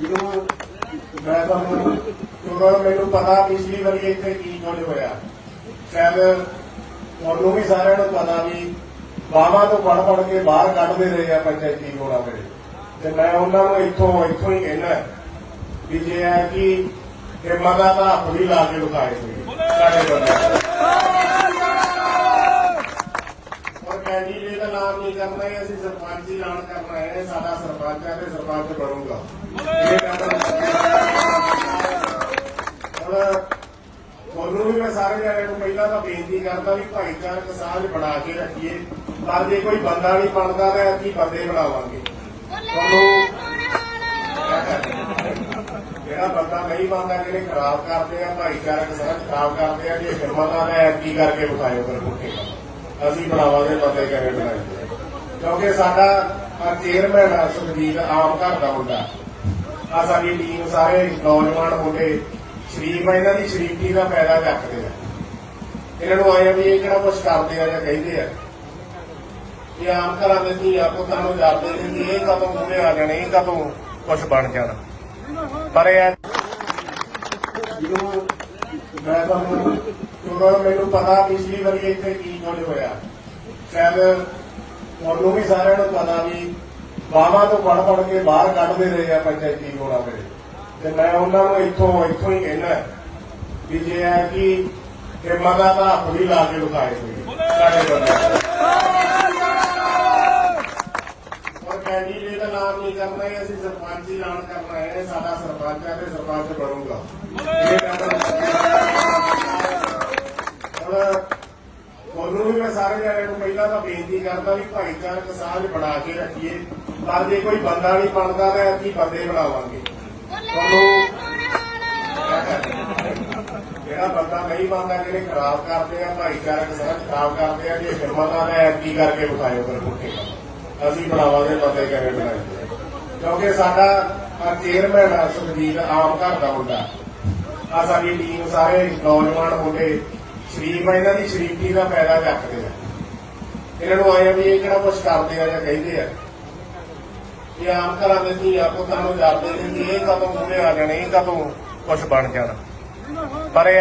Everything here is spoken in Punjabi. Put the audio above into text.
ਜਦੋਂ ਮੈਂ ਤੁਹਾਨੂੰ ਕਿਉਂਕਿ ਮੈਨੂੰ ਪਤਾ ਪਿਛਲੀ ਵਾਰੀ ਇੱਥੇ ਕੀ ਕੁਝ ਹੋਇਆ। ਸ਼ਾਇਦ ਤੁਹਾਨੂੰ ਵੀ ਸਾਰਿਆਂ ਨੂੰ ਪਤਾ ਵੀ ਬਾਵਾ ਤੋਂ ਪੜ ਪੜ ਕੇ ਬਾਹਰ ਕੱਢਦੇ ਰਹੇ ਆ ਪੰਚਾਇਤੀ ਚੋਣਾਂ ਵੇਲੇ ਤੇ ਮੈਂ ਉਹਨਾਂ ਨੂੰ ਇੱਥੋਂ ਇੱਥੋਂ ਹੀ ਕਹਿਣਾ ਵੀ ਜੇ ਹੈ ਕਿ ਹਿੰਮਤਾਂ ਦਾ ਹੱਥ ਵੀ ਲਾ ਕੇ ਵਿਖਾਏ ਹੋਏ ਸਾਡੇ ਬੰਦੇ ਔਰ ਕੈਂਡੀਡੇਟ ਦਾ ਨਾਮ ਨਹੀਂ ਕਰਨਾ ਹੈ ਅਸੀਂ ਸਰਪੰਚ ਹੀ ਐਲਾਨ ਕਰਨਾ ਹੈ, ਸਾਡਾ ਸਰਪੰਚ ਹੈ ਤੇ ਸਰਪੰਚ ਬਣੂਗਾ। ਇਹ ਤੁਹਾਨੂੰ ਵੀ ਮੈਂ ਸਾਰੇ ਜਣਿਆਂ ਨੂੰ ਪਹਿਲਾਂ ਤਾਂ ਬੇਨਤੀ ਕਰਦਾ ਵੀ ਭਾਈਚਾਰਕ ਸਾਂਝ ਬਣਾ ਕੇ ਰੱਖੀਏ। ਪਰ ਜੇ ਕੋਈ ਬੰਦਾ ਨਹੀਂ ਬਣਦਾ ਤਾਂ ਅਸੀਂ ਬੰਦੇ ਬਣਾਵਾਂਗੇ। ਤੁਹਾਨੂੰ ਜਿਹੜਾ ਬੰਦਾ ਨਹੀਂ ਬਣਦਾ, ਜਿਹੜੇ ਖਰਾਬ ਕਰਦੇ ਆ, ਭਾਈਚਾਰਕ ਸਾਂਝ ਖਰਾਬ ਕਰਦੇ ਆ, ਜੇ ਹਿੰਮਤਾਂ ਦਾ ਐਕਟੀ ਕਰਕੇ ਵਿਖਾਇਓ ਫਿਰ ਪੁੱਠੇ ਅਸੀਂ ਬਣਾਵਾਂਗੇ ਬੰਦੇ ਕਰੇ ਬਣਾਏ ਕਿਉਂਕਿ ਸਾਡਾ ਚੇਅਰਮੈਨ ਆ ਸੁਖਜੀਤ, ਆਮ ਘਰ ਦਾ ਮੁੰਡਾ। ਆ ਸਾਡੀ ਟੀਮ ਸਾਰੇ ਨੌਜਵਾਨ ਮੁੰਡੇ, ਸ਼ਰੀਫ ਆ, ਇਹਨਾਂ ਦੀ ਸ਼ਰੀਫੀ ਦਾ ਫਾਇਦਾ ਚੱਕਦੇ ਆ। ਇਹਨਾਂ ਨੂੰ ਆਇਆ ਵੀ ਇਹ ਕਿਹੜਾ ਕੁਝ ਕਰਦੇ ਆ ਜਾਂ ਕਹਿੰਦੇ ਆ। ਇਹ ਆਮ ਘਰਾਂ ਦੇ ਧੀਆ ਪੁੱਤਾਂ ਨੂੰ ਜਾਂਦੇ ਨੇ ਕਿ ਇਹ ਕਦੋਂ ਮੂਹਰੇ ਆ ਜਾਣੇ, ਇਹ ਕਦੋਂ ਕੁਝ ਬਣ ਜਾਣਾ। ਪਰ ਇਹ ਜਦੋਂ ਮੈਂ ਤੁਹਾਨੂੰ ਕਿਉਂਕਿ ਮੈਨੂੰ ਪਤਾ ਪਿਛਲੀ ਵਾਰੀ ਇੱਥੇ ਕੀ ਕੁਝ ਹੋਇਆ। ਸ਼ਾਇਦ ਤੁਹਾਨੂੰ ਵੀ ਸਾਰਿਆਂ ਨੂੰ ਪਤਾ ਵੀ ਬਾਵਾ ਤੋਂ ਪੜ ਪੜ ਕੇ ਬਾਹਰ ਕੱਢਦੇ ਰਹੇ ਆ ਪੰਚਾਇਤੀ ਚੋਣਾਂ ਵੇਲੇ ਤੇ ਮੈਂ ਉਹਨਾਂ ਨੂੰ ਇੱਥੋਂ ਇੱਥੋਂ ਹੀ ਕਹਿਣਾ ਵੀ ਜੇ ਹੈ ਕਿ ਹਿੰਮਤਾਂ ਦਾ ਹੱਥ ਵੀ ਲਾ ਕੇ ਵਿਖਾਏ ਹੋਏ ਸਾਡੇ ਬੰਦੇ ਔਰ ਕੈਂਡੀਡੇਟ ਨਾਮ ਨਹੀਂ ਕਰਨਾ ਹੈ? ਅਸੀਂ ਸਰਪੰਚ ਹੀ ਐਲਾਨ ਕਰਨਾ ਹੈ। ਸਾਡਾ ਸਰਪੰਚ ਹੈ ਤੇ ਸਰਪੰਚ ਬਣੂਗਾ। ਤੁਹਾਨੂੰ ਵੀ ਮੈਂ ਸਾਰੇ ਜਣਿਆਂ ਨੂੰ ਪਹਿਲਾਂ ਤਾਂ ਬੇਨਤੀ ਕਰਦਾ ਵੀ ਭਾਈਚਾਰਕ ਸਾਂਝ ਬਣਾ ਕੇ ਰੱਖੀਏ। ਪਰ ਜੇ ਕੋਈ ਬੰਦਾ ਨਹੀਂ ਬਣਦਾ ਤਾਂ ਅਸੀਂ ਬੰਦੇ ਬਣਾਵਾਂਗੇ। ਤੁਹਾਨੂੰ ਜਿਹੜਾ ਬੰਦਾ ਨਹੀਂ ਬਣਦਾ ਜਿਹੜੇ ਖਰਾਬ ਕਰਦੇ ਆ ਭਾਈਚਾਰਕ ਸਾਂਝ ਖਰਾਬ ਕਰਦੇ ਆ ਜੇ ਹਿੰਮਤਾਂ ਦਾ ਐਕਟੀ ਕਰਕੇ ਵਿਖਾਇਓ ਫਿਰ ਪੁੱਠੇ ਅਸੀਂ ਬਣਾਵਾਂਗੇ ਬੰਦੇ ਕਰੇ ਬਣਾਏ ਕਿਉਂਕਿ ਸਾਡਾ ਚੇਅਰਮੈਨ ਆ ਸੁਖਜੀਤ, ਆਮ ਘਰ ਦਾ ਮੁੰਡਾ। ਆ ਸਾਡੀ ਟੀਮ ਸਾਰੇ ਨੌਜਵਾਨ ਮੁੰਡੇ, ਸ਼ਰੀਫ ਆ, ਇਹਨਾਂ ਦੀ ਸ਼ਰੀਫੀ ਦਾ ਫਾਇਦਾ ਚੱਕਦੇ ਆ। ਇਹਨਾਂ ਨੂੰ ਆਇਆ ਵੀ ਇਹ ਕਿਹੜਾ ਕੁਝ ਕਰਦੇ ਆ ਜਾਂ ਕਹਿੰਦੇ ਆ। ਇਹ ਆਮ ਘਰਾਂ ਦੇ ਧੀਆ ਪੁੱਤਾਂ ਨੂੰ ਜਾਂਦੇ ਨੇ ਇਹ ਕਦੋਂ ਮੂਹਰੇ ਆ ਜਾਣੇ, ਇਹ ਕਦੋਂ ਕੁਝ ਬਣ ਜਾਣਾ। ਪਰ ਇਹ